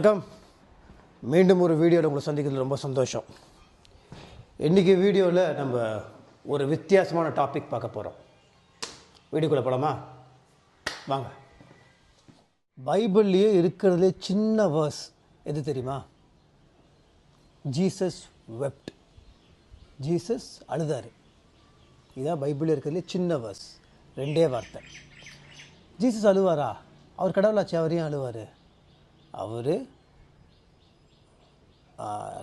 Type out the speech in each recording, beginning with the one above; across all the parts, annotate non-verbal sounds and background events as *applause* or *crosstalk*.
வணக்கம். மீண்டும் ஒரு வீடியோவில் உங்களை சந்திக்கிறது ரொம்ப சந்தோஷம். இன்றைக்கி வீடியோவில் நம்ம ஒரு வித்தியாசமான டாபிக் பார்க்க போகிறோம் வீடியோக்குள்ளே போகலாமா வாங்க. பைபிள்லேயே இருக்கிறதே சின்ன வேர்ஸ் எது தெரியுமா? ஜீசஸ் வெப்ட் ஜீசஸ் அழுதாரு. இதுதான் பைபிளில் இருக்கிறதுலே சின்ன வேர்ஸ் ரெண்டே வார்த்தை. ஜீசஸ் அழுவாரா? அவர் கடவுளாச்சு அவர் ஏன் அழுவார்? அவர்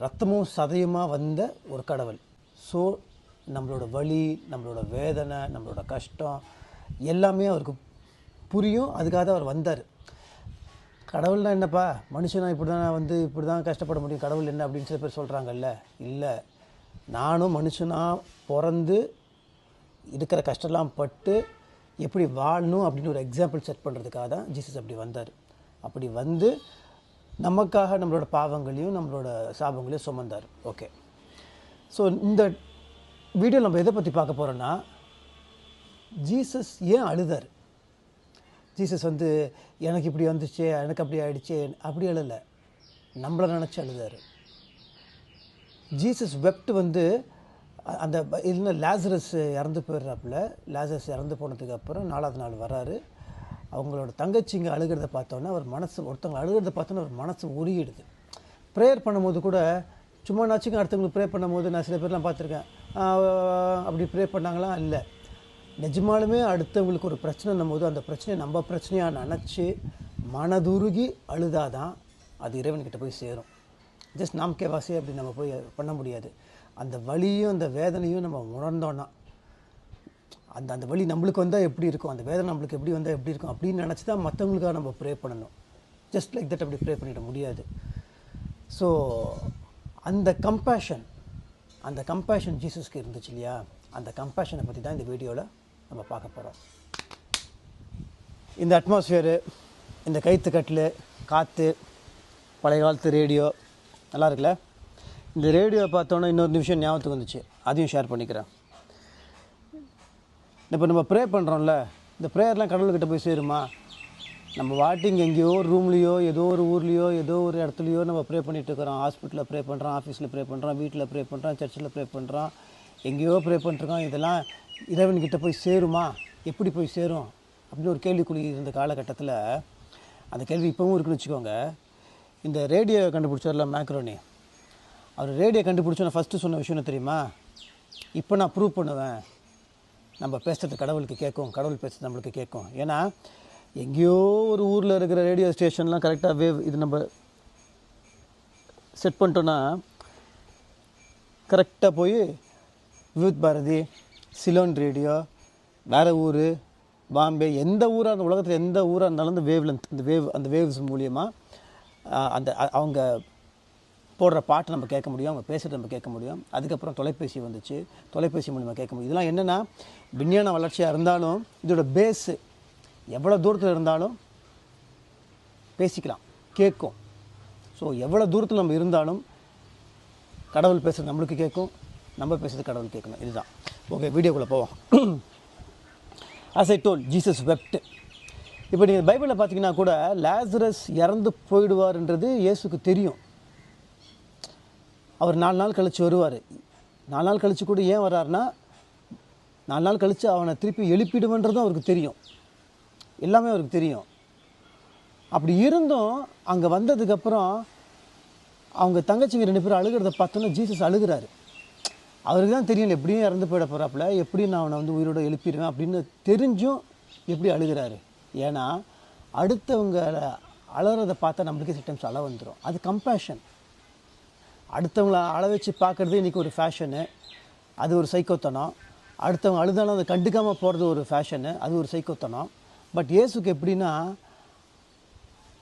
ரத்தமும் சதையுமாக வந்த ஒரு கடவுள். ஸோ நம்மளோட வலி நம்மளோட வேதனை நம்மளோட கஷ்டம் எல்லாமே அவருக்கு புரியும். அதுக்காக தான் அவர் வந்தார். கடவுள்னா என்னப்பா? மனுஷனா இப்படி தான் வந்து இப்படி தான் கஷ்டப்பட முடியும். கடவுள் என்ன அப்படின்னு சில பேர் சொல்கிறாங்கல்ல இல்லை. நானும் மனுஷனாக பிறந்து இருக்கிற கஷ்டம்லாம் பட்டு எப்படி வாழணும் அப்படின்னு ஒரு எக்ஸாம்பிள் செட் பண்ணுறதுக்காக தான் ஜீசஸ் அப்படி வந்தார். அப்படி வந்து நமக்காக நம்மளோட பாவங்களையும் நம்மளோட சாபங்களையும் சுமந்தார். ஓகே ஸோ இந்த வீடியோ நம்ம எதை பற்றி பார்க்க போகிறோன்னா ஜீசஸ் ஏன் அழுதார்? ஜீசஸ் வந்து எனக்கு இப்படி வந்துச்சு எனக்கு அப்படி ஆயிடுச்சு அப்படி அழலை. நம்மளை நினச்சி அழுதார். ஜீசஸ் வெப்ட் வந்து அந்த இல்லைன்னா லேசரஸ் இறந்து போயிடுறாப்புல. லேசரஸ் இறந்து போனதுக்கு அப்புறம் நாலாவது நாள் வராரு. அவங்களோட தங்கச்சிங்க அழுகிறத பார்த்தோன்னே அவர் மனசு ஒருத்தவங்க அழுகிறத பார்த்தோன்னே அவர் மனசு உருகிடுது. ப்ரேயர் பண்ணும்போது கூட சும்மா நாச்சுங்க அடுத்தவங்களுக்கு ப்ரே பண்ணும்போது நான் சில பேர்லாம் பார்த்துருக்கேன். அப்படி ப்ரே பண்ணாங்களா? இல்லை. நிஜமாலுமே அடுத்தவங்களுக்கு ஒரு பிரச்சனைன்னும் போது அந்த பிரச்சனையை நம்ம பிரச்சனையாக நினச்சி மனதுருகி அழுதாதான் அது இறைவன்கிட்ட போய் சேரும். ஜஸ்ட் நாம் கேவாசி அப்படி நம்ம போய் பண்ண முடியாது. அந்த வழியும் அந்த வேதனையும் நம்ம உணர்ந்தோன்னா அந்த அந்த வழி நம்மளுக்கு வந்தால் எப்படி இருக்கும்? அந்த வேதனை நம்மளுக்கு எப்படி வந்தால் எப்படி இருக்கும்? அப்படின்னு நினச்சி தான் மற்றவங்களுக்காக நம்ம ப்ரே பண்ணணும். ஜஸ்ட் லைக் தட் அப்படி ப்ரே பண்ணிட முடியாது. ஸோ அந்த கம்பேஷன் அந்த கம்பேஷன் ஜீசஸ்க்கு இருந்துச்சு இல்லையா? அந்த கம்பேஷனை பற்றி தான் இந்த வீடியோவில் நம்ம பார்க்க போகிறோம் இந்த அட்மாஸ்ஃபியரு இந்த கைத்து கட்டில் காற்று பழைய காலத்து ரேடியோ நல்லா இருக்குல்ல? இந்த ரேடியோவை பார்த்தோன்னே இன்னொரு நிமிஷம் ஞாபகத்துக்கு வந்துச்சு. அதையும் ஷேர் பண்ணிக்கிறேன். இப்போ நம்ம ப்ரே பண்ணுறோம்ல இந்த ப்ரேயர்லாம் கடவுள்கிட்ட போய் சேருமா? நம்ம வாட்டிங் எங்கேயோ ஒரு ரூம்லேயோ ஏதோ ஒரு ஊர்லேயோ ஏதோ ஒரு இடத்துலையோ நம்ம ப்ரே பண்ணிட்டு இருக்கிறோம். ஹாஸ்பிட்டலில் ப்ரே பண்ணுறோம் ஆஃபீஸில் ப்ரே பண்ணுறோம் வீட்டில் ப்ரே பண்ணுறோம் சர்ச்சில் ப்ரே பண்ணுறோம் எங்கேயோ ப்ரே பண்ணிட்டுருக்கோம் இதெல்லாம் இறைவன்கிட்ட போய் சேருமா? எப்படி போய் சேரும்? அப்படின்னு ஒரு கேள்விக்குறி இருந்த காலகட்டத்தில் அந்த கேள்வி இப்போவும் இருக்குன்னு வச்சுக்கோங்க. இந்த ரேடியோ கண்டுபிடிச்சார்ல மேக்ரோனி அவர் ரேடியோ கண்டுபிடிச்சோன்னு ஃபஸ்ட்டு சொன்ன விஷயம் தெரியுமா? இப்போ நான் ப்ரூவ் பண்ணுவேன். நம்ம பேசுகிறது கடவுளுக்கு கேட்கும் கடவுள் பேசுறது நம்மளுக்கு கேட்கும். ஏன்னா எங்கேயோ ஒரு ஊரில் இருக்கிற ரேடியோ ஸ்டேஷன்லாம் கரெக்டாக வேவ் இது நம்ம செட் பண்ணிட்டோன்னா கரெக்டாக போய் விவித் பாரதி சிலோன் ரேடியோ வேறு ஊர் பாம்பே எந்த ஊராக அந்த உலகத்தில் எந்த ஊராக இருந்தாலும் அந்த வேவ் லென்த் அந்த வேவ் அந்த வேவ்ஸ் மூலியமாக அந்த அவங்க போடுற பாட்டு நம்ம கேட்க முடியும் அவங்க பேசுகிறது நம்ம கேட்க முடியும். அதுக்கப்புறம் தொலைபேசி வந்துச்சு. தொலைபேசி மூலிமா கேட்க முடியும். இதெல்லாம் என்னென்னா விஞ்ஞான வளர்ச்சியாக இருந்தாலும் இதோட பேஸு எவ்வளோ தூரத்தில் இருந்தாலும் பேசிக்கலாம் கேட்கும். ஸோ எவ்வளோ தூரத்தில் நம்ம இருந்தாலும் கடவுள் பேசுகிறது நம்மளுக்கு கேட்கும் நம்ம பேசுகிறது கடவுள் கேட்கணும். இதுதான். ஓகே வீடியோக்குள்ளே போவோம். *clears throat* As I told Jesus wept இப்போ நீங்கள் பைபிளில் பார்த்தீங்கன்னா கூட லேசரஸ் இறந்து போயிடுவார்ன்றது இயேசுக்கு தெரியும். அவர் நாலு நாள் கழித்து வருவார். நாலு நாள் கழித்து கூட ஏன் வர்றாருன்னா நாலு நாள் கழித்து அவனை திருப்பி எழுப்பிடுவன்றதும் அவருக்கு தெரியும். எல்லாமே அவருக்கு தெரியும். அப்படி இருந்தும் அங்கே வந்ததுக்கப்புறம் அவங்க தங்கச்சிங்க ரெண்டு பேரும் அழுகிறத பார்த்தோன்னா ஜீசஸ் அழுகிறாரு. அவருக்கு தான் தெரியும் எப்படியும் இறந்து போயிட போகிறாப்புல எப்படி நான் அவனை வந்து உயிரோட எழுப்பிடுவேன்? அப்படின்னு தெரிஞ்சும் எப்படி அழுகிறாரு. ஏன்னா அடுத்தவங்களை அழகிறத பார்த்தா நம்மளுக்கே சிம்டம்ஸ் அழ வந்துடும் அது கம்பேஷன் அடுத்தவங்கள அழ வச்சு பார்க்குறது இன்றைக்கி ஒரு ஃபேஷனு அது ஒரு சைக்கோத்தனம். அடுத்தவங்க அழுதாலும் அதை கண்டுக்காமல் போகிறது ஒரு ஃபேஷனு அது ஒரு சைக்கோத்தனம். பட் இயேசுக்கு எப்படின்னா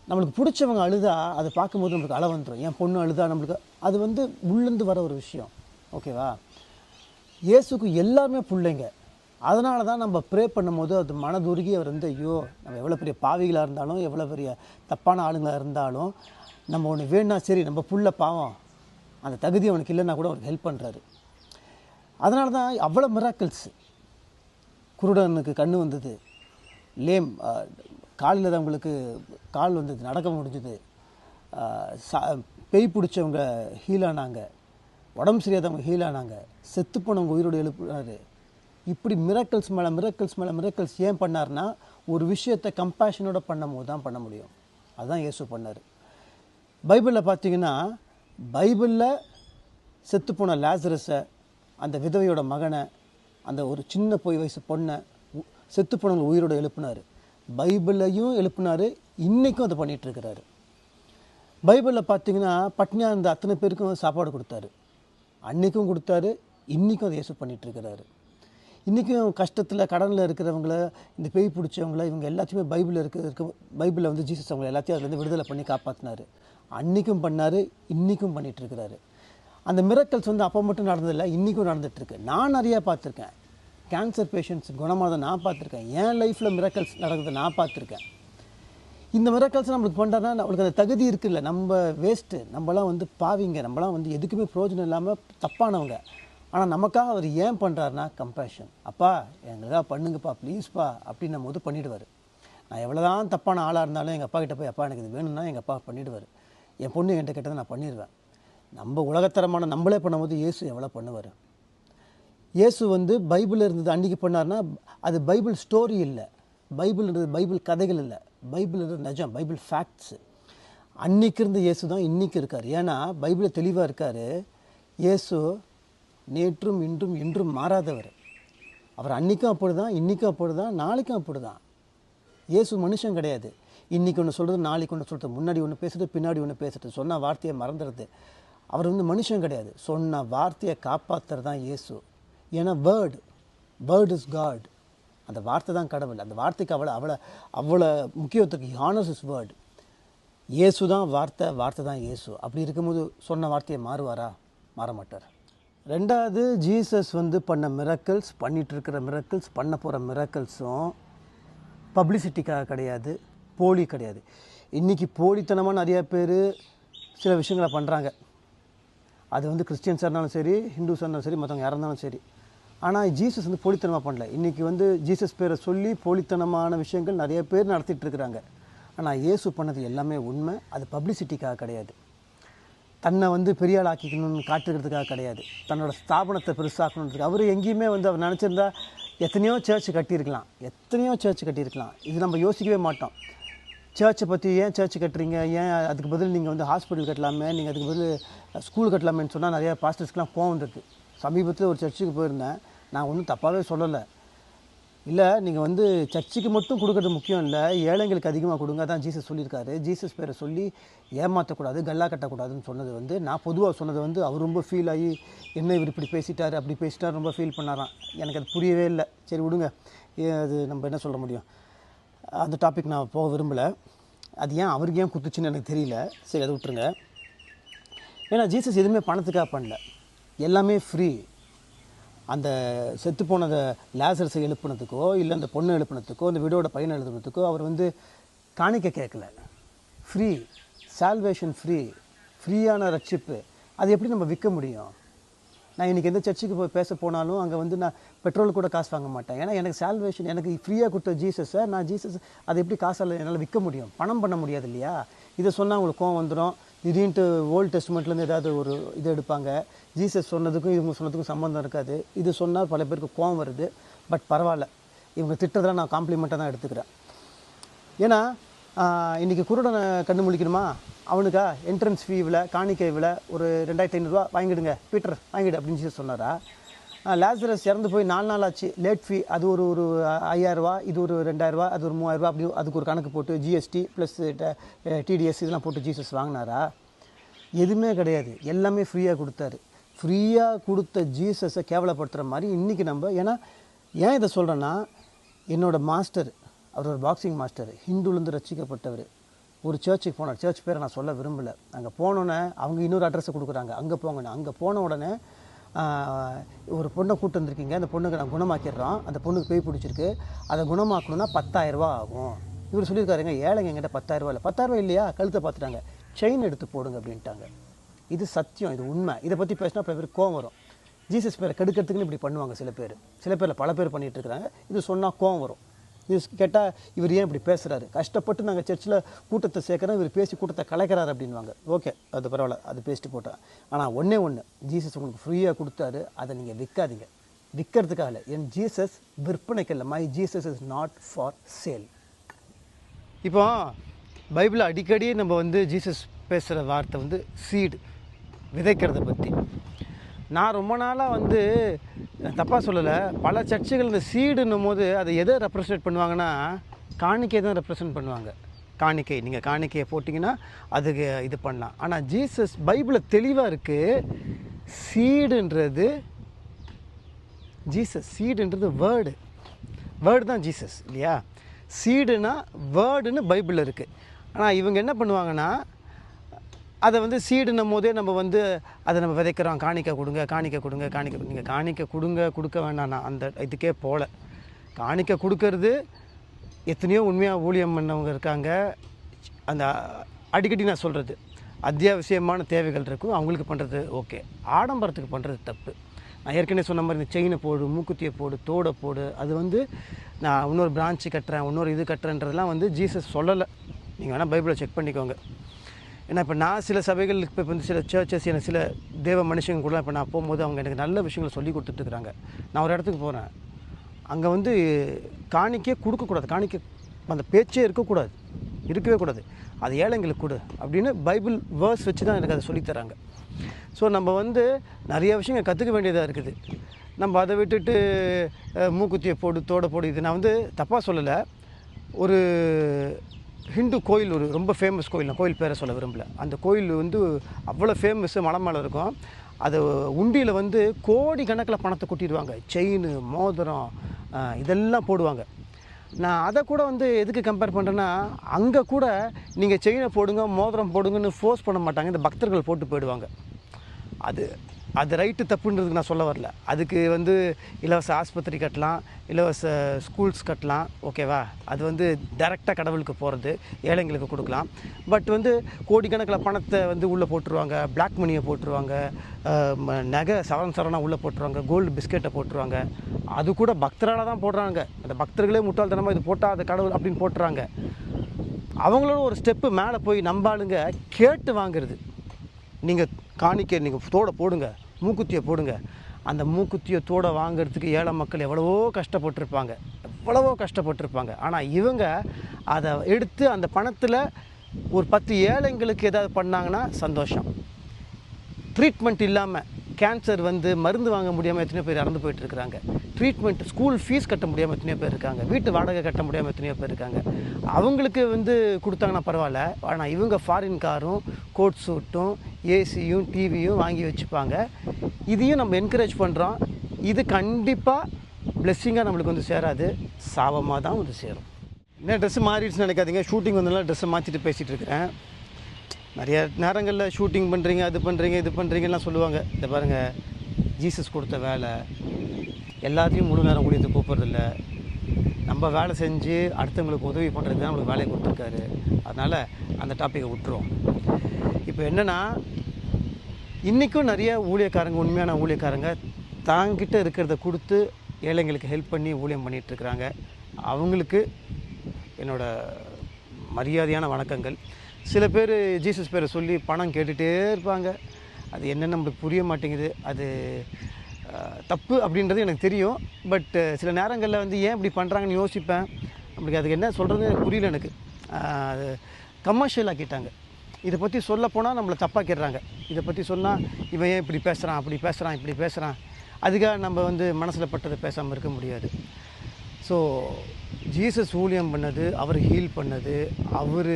நம்மளுக்கு பிடிச்சவங்க அழுதா அதை பார்க்கும்போது நம்மளுக்கு அழ வந்துடும் என் பொண்ணு அழுதா நம்மளுக்கு அது வந்து உள்ளேருந்து வர ஒரு விஷயம். ஓகேவா இயேசுக்கு எல்லாருமே பிள்ளைங்க. அதனால தான் நம்ம ப்ரே பண்ணும்போது அது மனதுருகி அவர் வந்து ஐயோ நம்ம எவ்வளோ பெரிய பாவிகளாக இருந்தாலும் எவ்வளோ பெரிய தப்பான ஆளுங்களாக இருந்தாலும் நம்ம ஒன்று வேணும்னா சரி நம்ம புள்ள பாவம். அந்த தகுதி அவனுக்கு இல்லைன்னா கூட அவருக்கு ஹெல்ப் பண்ணுறாரு அதனால தான் அவ்வளோ மிராக்கிள்ஸ் குருடனுக்கு கண் வந்தது. லேம் காலில் அவங்களுக்கு கால் வந்தது நடக்க முடிஞ்சது. சா பேய் பிடிச்சவங்க ஹீல் ஆனாங்க. உடம்பு சரியாதவங்க ஹீல் ஆனாங்க. செத்து போனவங்க உயிரோடு எழுப்புனாரு இப்படி மிரக்கல்ஸ் மேலே மிரக்கல்ஸ் மேலே மிரக்கல்ஸ் ஏன் பண்ணார்னா ஒரு விஷயத்தை கம்பேஷனோட பண்ணும் போது தான் பண்ண முடியும். அதுதான் இயேசு பண்ணார். பைபிளில் பார்த்தீங்கன்னா பைபிளில் செத்துப்போன லாசரஸை அந்த விதவையோட மகனை அந்த ஒரு சின்ன போய் வயசு பொண்ணை உ- செத்துப்போனவங்க உயிரோட எழுப்புனார். பைபிளையும் எழுப்புனார் இன்றைக்கும் அதை பண்ணிகிட்ருக்கிறாரு பைபிளில் பார்த்தீங்கன்னா பட்னியாக இருந்த அத்தனை பேருக்கும் சாப்பாடு கொடுத்தாரு. அன்றைக்கும் கொடுத்தாரு இன்றைக்கும் அதை இயேசு பண்ணிகிட்ருக்கிறாரு இன்றைக்கும் கஷ்டத்தில் கடனில் இருக்கிறவங்கள இந்த பேய் பிடிச்சவங்கள இவங்க எல்லாத்தையுமே பைபிளில் இருக்க இருக்க பைபிளில் வந்து ஜீசஸ் அவங்களை எல்லாத்தையும் அதுலேருந்து விடுதலை பண்ணி காப்பாற்றினாரு அன்றைக்கும் பண்ணார் இன்றைக்கும் பண்ணிகிட்ருக்கிறாரு அந்த மிரக்கல்ஸ் வந்து அப்போ மட்டும் நடந்ததில்லை இன்றைக்கும் நடந்துகிட்ருக்கு நான் நிறையா பார்த்துருக்கேன். கேன்சர் பேஷண்ட்ஸ் குணமானதை நான் பார்த்துருக்கேன். என் லைஃப்பில் மிரக்கல்ஸ் நடக்குதை நான் பார்த்துருக்கேன். இந்த மிரக்கல்ஸ் நம்மளுக்கு பண்ணுறதுனா நம்மளுக்கு அந்த தகுதி இருக்குல்ல. நம்ம வேஸ்ட்டு நம்மலாம் வந்து பாவிங்க. நம்மலாம் வந்து எதுக்குமே பிரயோஜனம் இல்லாமல் தப்பானவங்க. ஆனால் நமக்காக அவர் ஏன் பண்ணுறாருனா கம்பேஷன் அப்பா எங்களுக்காக பண்ணுங்கப்பா ப்ளீஸ்ப்பா அப்படின்னு நம்ம வந்து பண்ணிவிடுவார் நான் எவ்வளோ தான் தப்பான ஆளாக இருந்தாலும் எங்கள் அப்பா கிட்டே போய் அப்பா எனக்கு இது வேணும்னா எங்கள் அப்பா பண்ணிவிடுவார் என் பொண்ணு என்கிட்ட கேட்டதை நான் பண்ணிடுவேன் நம்ம உலகத்தரமான நம்மளே பண்ணும்போது இயேசு எவ்வளோ பண்ணுவார்? இயேசு வந்து பைபிள் இருந்தது அன்றைக்கி பண்ணார்னா அது பைபிள் ஸ்டோரி இல்லை. பைபிள்ன்றது பைபிள் கதைகள் இல்லை. பைபிள் இருந்தது நிஜம் பைபிள் ஃபேக்ட்ஸு அன்றைக்கி இருந்த இயேசு தான் இன்றைக்கி இருக்கார். ஏன்னா பைபிளில் தெளிவாக இருக்கார். இயேசு நேற்றும் இன்றும் இன்றும் மாறாதவர். அவர் அன்றைக்கும் அப்படி தான் இன்றைக்கும் அப்படி தான் நாளைக்கும் அப்படி தான் இயேசு மனுஷன் கிடையாது. இன்றைக்கி ஒன்று சொல்கிறது நாளைக்கு ஒன்று சொல்கிறது முன்னாடி ஒன்று பேசுறது பின்னாடி ஒன்று பேசுறது. சொன்ன வார்த்தையை மறந்துடுது அவர் வந்து மனுஷன் கிடையாது. சொன்ன வார்த்தையை காப்பாற்றுறது தான் இயேசு. ஏன்னா வேர்டு வேர்டு இஸ் காட் அந்த வார்த்தை தான் கடவுள். அந்த வார்த்தைக்கு அவ்வளோ அவ்வளோ அவ்வளோ முக்கியத்துக்கு ஹானஸ் இஸ் வேர்டு இயேசு தான் வார்த்தை வார்த்தை தான் இயேசு. அப்படி இருக்கும்போது சொன்ன வார்த்தையை மாறுவாரா? மாற மாட்டார். ரெண்டாவது ஜீசஸ் வந்து பண்ண மிரக்கல்ஸ் பண்ணிகிட்ருக்கிற இருக்கிற மிரக்கல்ஸ் பண்ண போகிற மிரக்கல்ஸும் பப்ளிசிட்டிக்காக கிடையாது. போலி கிடையாது. இன்றைக்கி போலித்தனமாக நிறைய பேர் சில விஷயங்களை பண்ணுறாங்க அது வந்து கிறிஸ்டியன்ஸாக இருந்தாலும் சரி ஹிந்துஸாக இருந்தாலும் சரி மற்றவங்க யாராக இருந்தாலும் சரி. ஆனால் ஜீசஸ் வந்து போலித்தனமாக பண்ணல. இன்றைக்கி வந்து ஜீசஸ் பேரை சொல்லி போலித்தனமான விஷயங்கள் நிறைய பேர் நடத்திட்டு இருக்கிறாங்க. ஆனால் இயேசு பண்ணது எல்லாமே உண்மை. அது பப்ளிசிட்டிக்காக கிடையாது. தன்னை வந்து பெரிய ஆள் ஆக்கிக்கணும்னு காட்டுக்கிறதுக்காக கிடையாது. தன்னோட ஸ்தாபனத்தை பெருசாக்கணுன்றதுக்கு. அவர் எங்கேயுமே வந்து அவர் நினச்சிருந்தா எத்தனையோ சர்ச் கட்டியிருக்கலாம். எத்தனையோ சர்ச் கட்டியிருக்கலாம். இது நம்ம யோசிக்கவே மாட்டோம். சர்ச்சை பற்றி ஏன் சர்ச் கட்டுறீங்க? ஏன் அதுக்கு பதில் நீங்கள் வந்து ஹாஸ்பிட்டல் கட்டலாமே? நீங்கள் அதுக்கு பதில் ஸ்கூல் கட்டலாமேன்னு சொன்னால் நிறையா பாஸ்டர்ஸ்க்குலாம் கோவம் வந்துருக்கு சமீபத்தில் ஒரு சர்ச்சுக்கு போயிருந்தேன். நான் ஒன்றும் தப்பாகவே சொல்லலை. இல்லை நீங்கள் வந்து சர்ச்சுக்கு மட்டும் கொடுக்கறது முக்கியம் இல்லை. ஏழைங்களுக்கு அதிகமாக கொடுங்க. தான் ஜீசஸ் சொல்லியிருக்காரு. ஜீசஸ் பேரை சொல்லி ஏமாற்றக்கூடாது கல்லா கட்டக்கூடாதுன்னு சொன்னது வந்து நான் பொதுவாக சொன்னது வந்து அவர் ரொம்ப ஃபீல் ஆகி என்ன இவர் இப்படி பேசிட்டார் அப்படி பேசிட்டார் ரொம்ப ஃபீல் பண்ணாராம். எனக்கு அது புரியவே இல்லை. சரி விடுங்க. அது நம்ம என்ன சொல்ல முடியும்? அந்த டாபிக் நான் போக விரும்பலை. அது ஏன் அவருக்கு ஏன் குத்துச்சுன்னு எனக்கு தெரியல. சரி அதை விட்டுருங்க. ஏன்னா ஜீசஸ் எதுவுமே பணத்துக்காக பண்ணல. எல்லாமே ஃப்ரீ அந்த செத்து போனதை லேசர்ஸை எழுப்புனதுக்கோ இல்லை அந்த பொண்ணை எழுப்புனதுக்கோ அந்த விடோட பையனை எழுதுனதுக்கோ அவர் வந்து காணிக்க கேட்கல. ஃப்ரீ சால்வேஷன் ஃப்ரீ ஃப்ரீயான ரட்சிப்பு. அது எப்படி நம்ம விற்க முடியும்? நான் இன்றைக்கி எந்த சர்ச்சுக்கு போய் பேச போனாலும் அங்கே வந்து நான் பெட்ரோல் கூட காசு வாங்க மாட்டேன். ஏன்னா எனக்கு சால்வேஷன் எனக்கு ஃப்ரீயாக கொடுத்த ஜீசஸை நான் ஜீசஸ் அதை எப்படி காசால் என்னால் விற்க முடியும்? பணம் பண்ண முடியாது இல்லையா? இதை சொன்னால் உங்களுக்கு கோவம் வந்துடும் திடீர்னு ஓல்டு டெஸ்ட்மெண்ட்லேருந்து ஏதாவது ஒரு இது எடுப்பாங்க. ஜீசஸ் சொன்னதுக்கும் இவங்க சொன்னதுக்கும் சம்மந்தம் இருக்காது. இது சொன்னால் பல பேருக்கு கோவம் வருது. பட் பரவாயில்ல. இவங்க திட்டத்தில் நான் காம்ப்ளிமெண்ட்டாக தான் எடுத்துக்கிறேன். ஏன்னா இன்றைக்கி குருடனை கண்டு முழிக்கணுமா அவனுக்கா என்ட்ரன்ஸ் ஃபீவில் காணிக்கைவில் ஒரு ரெண்டாயிரத்தி ஐநூறுரூவா வாங்கிடுங்க. பீட்டர் வாங்கிடு அப்படின்னு சொல்லி சொன்னாரா? லேசரஸ் இறந்து போய் நாலு நாள் ஆச்சு. லேட் ஃபீ அது ஒரு ஒரு ஐயாயிரரூவா இது ஒரு ரெண்டாயிரரூவா அது ஒரு மூவாயிரரூவா அப்படி அதுக்கு ஒரு கணக்கு போட்டு ஜிஎஸ்டி ப்ளஸ் டிடிஎஸ் இதெல்லாம் போட்டு ஜீசஸ் வாங்கினாரா? எதுவுமே கிடையாது. எல்லாமே ஃப்ரீயாக கொடுத்தாரு. ஃப்ரீயாக கொடுத்த ஜீசஸை கேவலப்படுத்துகிற மாதிரி இன்றைக்கி நம்ம ஏன்னா ஏன் இதை சொல்கிறேன்னா என்னோடய மாஸ்டர் அவர் ஒரு பாக்ஸிங் மாஸ்டர் ஹிந்துலேருந்து ரசிக்கப்பட்டவர். ஒரு சர்ச்சுக்கு போனார் சர்ச் பேரை நான் சொல்ல விரும்பலை. அங்கே போனோன்னே அவங்க இன்னொரு அட்ரஸை கொடுக்குறாங்க. அங்கே போங்கன்னு அங்கே போன உடனே ஒரு பொண்ணை கூட்டு வந்திருக்கீங்க. அந்த பொண்ணுக்கு நான் குணமாக்கிடுறோம். அந்த பொண்ணுக்கு பேய் பிடிச்சிருக்கு. அதை குணமாக்கணும்னா பத்தாயிரரூபா ஆகும். இவர் சொல்லியிருக்காருங்க ஏழைங்க எங்கிட்ட பத்தாயிரரூபா இல்லை. பத்தாயிரரூபா இல்லையா? கழுத்தை பார்த்துட்டாங்க. செயின் எடுத்து போடுங்க அப்படின்ட்டாங்க. இது சத்தியம் இது உண்மை. இதை பற்றி பேசினா பல பேர் கோவம் வரும். ஜீசஸ் பேரை கெடுக்கிறதுக்குன்னு இப்படி பண்ணுவாங்க சில பேர். சில பேரில் பல பேர் பண்ணிகிட்டு இருக்கிறாங்க. இது சொன்னால் கோவம் வரும். இது கேட்டால் இவர் ஏன் இப்படி பேசுகிறாரு கஷ்டப்பட்டு நாங்கள் சர்ச்சில் கூட்டத்தை சேர்க்குறோம் இவர் பேசி கூட்டத்தை கலைக்கிறாரு அப்படின்வாங்க ஓகே அது பரவாயில்ல அது பேசிட்டு போட்டேன் ஆனால் ஒன்றே ஒன்று ஜீசஸ் உங்களுக்கு ஃப்ரீயாக கொடுத்தாரு அதை நீங்கள் விற்காதீங்க விற்கிறதுக்காக இல்லை. என் ஜீசஸ் விற்பனைக்கு இல்லை. My Jesus is not for sale இப்போ பைபிளில் அடிக்கடி நம்ம வந்து ஜீசஸ் பேசுகிற வார்த்தை வந்து சீடு விதைக்கிறத பற்றி நான் ரொம்ப நாளாக வந்து தப்பாக சொல்லலை பல சர்ச்சுகள் இந்த சீடுன்னும் போது அதை எதை ரெப்ரசன்ட் பண்ணுவாங்கன்னா காணிக்கை தான் ரெப்ரசன்ட் பண்ணுவாங்க. காணிக்கை நீங்கள் காணிக்கையை போட்டிங்கன்னா அதுக்கு இது பண்ணலாம். ஆனால் ஜீசஸ் பைபிளில் தெளிவாக இருக்குது சீடுன்றது ஜீசஸ் சீடுன்றது வேர்டு வேர்டு தான் ஜீசஸ் இல்லையா? சீடுனா வேர்டுன்னு பைபிளில் இருக்குது ஆனால் இவங்க என்ன பண்ணுவாங்கன்னா அதை வந்து சீடுன்னும் போதே நம்ம வந்து அதை நம்ம விதைக்கிறோம். காணிக்க கொடுங்க காணிக்க கொடுங்க காணிக்க நீங்கள் காணிக்க கொடுங்க கொடுக்க வேண்டாம். நான் அந்த இதுக்கே போகல காணிக்க கொடுக்கறது எத்தனையோ உண்மையாக ஊழியம் பண்ணவங்க இருக்காங்க. அந்த அடிக்கடி நான் சொல்கிறது அத்தியாவசியமான தேவைகள் இருக்கும். அவங்களுக்கு பண்ணுறது ஓகே. ஆடம்பரத்துக்கு பண்ணுறது தப்பு. நான் ஏற்கனவே சொன்ன மாதிரி இந்த செயினை போடு மூக்குத்தியை போடு தோடை போடு. அது வந்து நான் இன்னொரு பிரான்ச்சு கட்டுறேன் இன்னொரு இது கட்டுறேன்றதெல்லாம் வந்து ஜீசஸ் சொல்லலை. நீங்கள் வேணால் பைபிளை செக் பண்ணிக்கோங்க. ஏன்னா இப்போ நான் சில சபைகளுக்கு இப்போ வந்து சில சர்ச்சஸ் எனக்கு சில தேவ மனுஷங்க கூட இப்போ நான் போகும்போது அவங்க எனக்கு நல்ல விஷயங்களை சொல்லி கொடுத்துட்ருக்குறாங்க நான் ஒரு இடத்துக்கு போகிறேன் அங்கே வந்து காணிக்கே கொடுக்கக்கூடாது. காணிக்க அந்த பேச்சே இருக்கக்கூடாது. இருக்கவே கூடாது. அது ஏழைங்களுக்கு கொடு அப்படின்னு பைபிள் வேர்ஸ் வச்சு தான் எனக்கு அதை சொல்லித்தராங்க ஸோ நம்ம வந்து நிறைய விஷயங்கள் கற்றுக்க வேண்டியதாக இருக்குது. நம்ம அதை விட்டுட்டு மூக்குத்தியை போடு தோட போடு இது நான் வந்து தப்பாக சொல்லலை. ஒரு ஹிந்து கோயில் ஒரு ரொம்ப ஃபேமஸ் கோயில். நான் கோயில் பேரை சொல்ல விரும்பல. அந்த கோயில் வந்து அவ்வளோ ஃபேமஸ்ஸு மலை மேலே இருக்கும். அது உண்டியில் வந்து கோடி கணக்கில் பணத்தை கொட்டிடுவாங்க. செயின் மோதிரம் இதெல்லாம் போடுவாங்க. நான் அதை கூட வந்து எதுக்கு கம்பேர் பண்ணுறேன்னா அங்கே கூட நீங்கள் செயினை போடுங்க மோதிரம் போடுங்கன்னு ஃபோர்ஸ் பண்ண மாட்டாங்க. இந்த பக்தர்கள் போட்டு போயிடுவாங்க. அது அது ரைட்டு தப்புன்றதுக்கு நான் சொல்ல வரல. அதுக்கு வந்து இலவச ஆஸ்பத்திரி கட்டலாம் இலவச ஸ்கூல்ஸ் கட்டலாம் ஓகேவா அது வந்து டைரெக்டாக கடவுளுக்கு போகிறது ஏழைங்களுக்கு கொடுக்கலாம். பட் வந்து கோடிக்கணக்கில் பணத்தை வந்து உள்ளே போட்டுருவாங்க பிளாக் மணியை போட்டுருவாங்க ம- நகை சவரன் சவரனாக உள்ளே போட்டுருவாங்க கோல்டு பிஸ்கெட்டை போட்டுருவாங்க. அது கூட பக்தரால் தான் போடுறாங்க. அந்த பக்தர்களே முட்டாள்தனமாக இது போட்டால் அது கடவுள் அப்படின்னு போட்டுறாங்க. அவங்களோட ஒரு ஸ்டெப்பு மேலே போய் நம்பாளுங்க கேட்டு வாங்குறது. நீங்கள் காணிக்கை நீங்கள் தோட போடுங்க மூக்குத்தியை போடுங்க. அந்த மூக்குத்தியை தோட வாங்குறதுக்கு ஏழை மக்கள் எவ்வளவோ கஷ்டப்பட்டிருப்பாங்க. எவ்வளவோ கஷ்டப்பட்டிருப்பாங்க. ஆனால் இவங்க அதை எடுத்து அந்த பணத்தில் ஒரு பத்து ஏழைங்களுக்கு ஏதாவது பண்ணாங்கன்னா சந்தோஷம். ட்ரீட்மெண்ட் இல்லாமல் கேன்சர் வந்து மருந்து வாங்க முடியாமல் எத்தனையோ பேர் இறந்து போயிட்டுருக்காங்க ட்ரீட்மெண்ட் ஸ்கூல் ஃபீஸ் கட்ட முடியாமல் எத்தனையோ பேர் இருக்காங்க. வீட்டு வாடகை கட்ட முடியாமல் எத்தனையோ பேர் இருக்காங்க. அவங்களுக்கு வந்து கொடுத்தாங்கன்னா பரவாயில்ல. ஆனால் இவங்க ஃபாரின் காரும் கோட் சூட்டும் ஏசியும் டிவியும் வாங்கி வச்சுப்பாங்க. இதையும் நம்ம என்கரேஜ் பண்ணுறோம் இது கண்டிப்பாக பிளெஸ்ஸிங்காக நம்மளுக்கு வந்து சேராது. சாபமாக தான் வந்து சேரும். என்ன ட்ரெஸ்ஸு மாறிடுச்சுன்னு நினைக்காதீங்க. ஷூட்டிங் வந்தனால ட்ரெஸ்ஸை மாற்றிட்டு பேசிகிட்டு இருக்கிறேன். நிறைய நேரங்களில் ஷூட்டிங் பண்ணுறீங்க அது பண்ணுறீங்க இது பண்ணுறீங்கலாம் சொல்லுவாங்க. இந்த பாருங்கள் ஜீசஸ் கொடுத்த வேலை. எல்லாத்தையும் முழு நேரம் கூடியது கூப்பிட்றதில்ல. நம்ம வேலை செஞ்சு அடுத்தவங்களுக்கு உதவி பண்ணுறது தான் நம்மளுக்கு வேலையை கொடுத்துருக்காரு. அதனால் அந்த டாப்பிக்கை விட்டுருவோம். இப்போ என்னென்னா இன்றைக்கும் நிறைய ஊழியக்காரங்க உண்மையான ஊழியக்காரங்க தாங்கிட்ட இருக்கிறத கொடுத்து ஏழைங்களுக்கு ஹெல்ப் பண்ணி ஊழியம் பண்ணிகிட்ருக்குறாங்க இருக்கிறாங்க. அவங்களுக்கு என்னோட மரியாதையான வணக்கங்கள். சில பேர் ஜீசஸ் பேரை சொல்லி பணம் கேட்டுகிட்டே இருப்பாங்க. அது என்னன்னு நம்மளுக்கு புரிய மாட்டேங்குது. அது தப்பு அப்படின்றது எனக்கு தெரியும். பட் சில நேரங்களில் வந்து ஏன் இப்படி பண்ணுறாங்கன்னு யோசிப்பேன். நம்மளுக்கு அதுக்கு என்ன சொல்கிறது புரியல எனக்கு. அது கமர்ஷியல் ஆக்கிட்டாங்க இதை பற்றி சொல்ல போனால் நம்மளை தப்பாக்கிடுறாங்க இதை பற்றி சொன்னால் இவன் ஏன் இப்படி பேசுகிறான் அப்படி பேசுகிறான் இப்படி பேசுகிறான் அதுக்காக நம்ம வந்து மனசில் பட்டதை பேசாமல் இருக்க முடியாது. ஸோ ஜீசஸ் ஊழியம் பண்ணது அவர் ஹீல் பண்ணது அவர்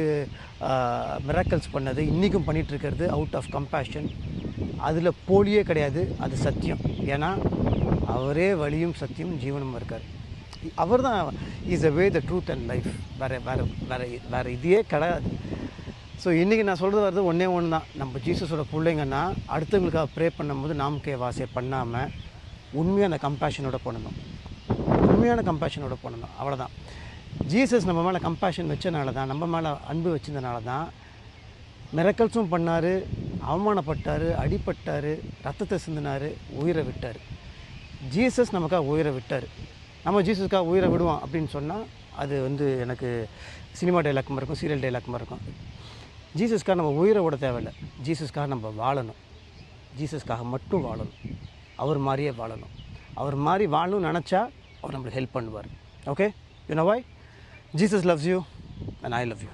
மிராக்கல்ஸ் பண்ணது இன்றைக்கும் பண்ணிகிட்ருக்கிறது இருக்கிறது அவுட் ஆஃப் கம்பேஷன் அதில் போலியே கிடையாது அது சத்தியம். ஏன்னா அவரே வழியும் சத்தியம் ஜீவனும் இருக்கார். அவர் தான் is a way the truth and life வேறு வேறு வேறு வேறு இதையே கிடையாது. ஸோ இன்றைக்கி நான் சொல்கிறது வர்றது ஒன்றே ஒன்று தான். நம்ம ஜீசஸோட பிள்ளைங்கன்னா அடுத்தவங்களுக்காக ப்ரே பண்ணும்போது நாமக்கே வாசியை பண்ணாமல் உண்மையான கம்பேஷனோட பண்ணணும் உண்மையான கம்பேஷனோட பண்ணணும் அவ்வளோதான் ஜீசஸ் நம்ம மேலே கம்பேஷன் வச்சனால தான் நம்ம மேலே அன்பு வச்சதுனால தான் மிரக்கல்ஸும் பண்ணார் அவமானப்பட்டார் அடிப்பட்டார் ரத்தத்தை சிந்தினார் உயிரை விட்டார். ஜீசஸ் நமக்காக உயிரை விட்டார். நம்ம ஜீசஸ்க்காக உயிரை விடுவோம் அப்படின்னு சொன்னால் அது வந்து எனக்கு சினிமா டைலாக் மாதிரி இருக்கும் சீரியல் டைலாக் மாதிரி இருக்கும். ஜீசஸ்க்காக நம்ம உயிரை விட தேவையில்லை. ஜீசஸ்க்காக நம்ம வாழணும். ஜீசஸ்க்காக மட்டும் வாழணும். அவர் மாதிரியே வாழணும். அவர் மாதிரி வாழணும்னு நினச்சா அவர் நம்மளுக்கு ஹெல்ப் பண்ணுவார். Okay you know why Jesus loves you and I love you